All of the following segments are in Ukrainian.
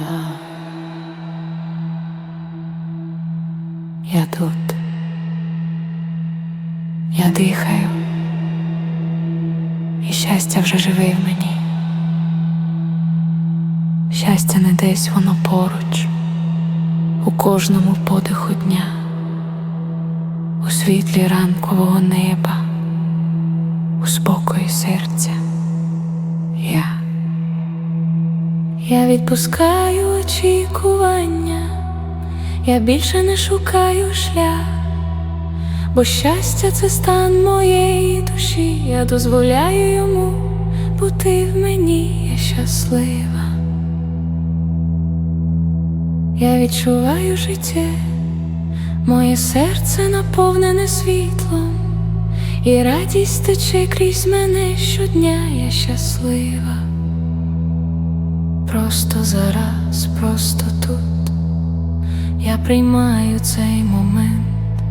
Я... Я тут. Я дихаю. І щастя вже живе в мені. Щастя не десь воно поруч, у кожному подиху дня, у світлі ранкового неба, у спокої серця. Я відпускаю очікування, я більше не шукаю шлях, бо щастя це стан моєї душі, я дозволяю йому бути в мені, я щаслива. Я відчуваю життя, моє серце наповнене світлом, і радість тече крізь мене щодня, я щаслива. Просто зараз, просто тут я приймаю цей момент,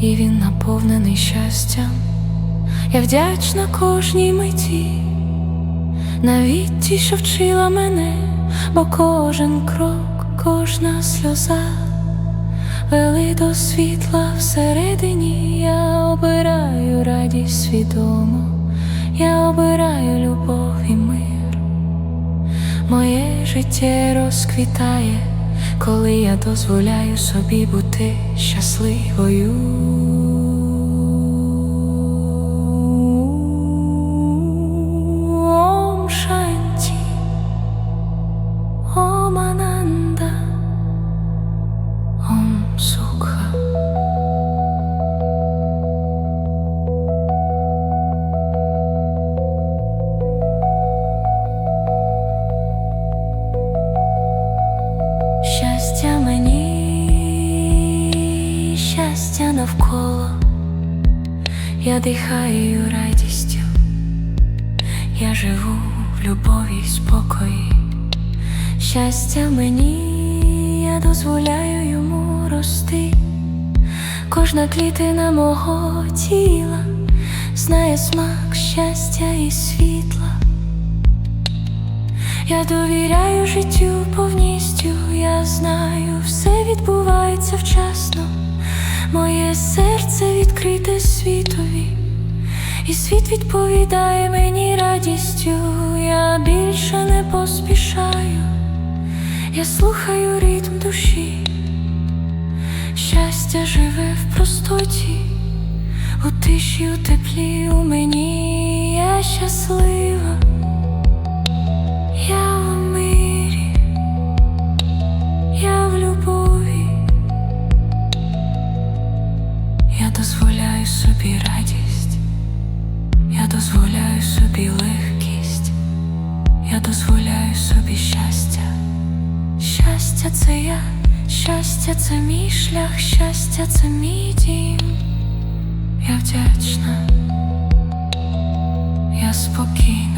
і він наповнений щастям. Я вдячна кожній миті, навіть ті, що вчила мене, бо кожен крок, кожна сльоза вели до світла всередині. Я обираю радість свідомо, я обираю любов і мир. Моє життя розквітає, коли я дозволяю собі бути щасливою. Ом Шанті, Ананда, навколо, я дихаю радістю, я живу в любові й спокої. Щастя мені, я дозволяю йому рости. Кожна клітина мого тіла знає смак щастя і світла. Я довіряю життю повністю, я знаю, все відбувається вчасно. Серце відкрите світові, і світ відповідає мені радістю. Я більше не поспішаю, я слухаю ритм душі. Щастя живе в простоті, у тиші, у теплі у мені собі легкість, я дозволяю собі щастя. Щастя це я, щастя це мій шлях, щастя це мій дім. Я вдячна, я спокійна.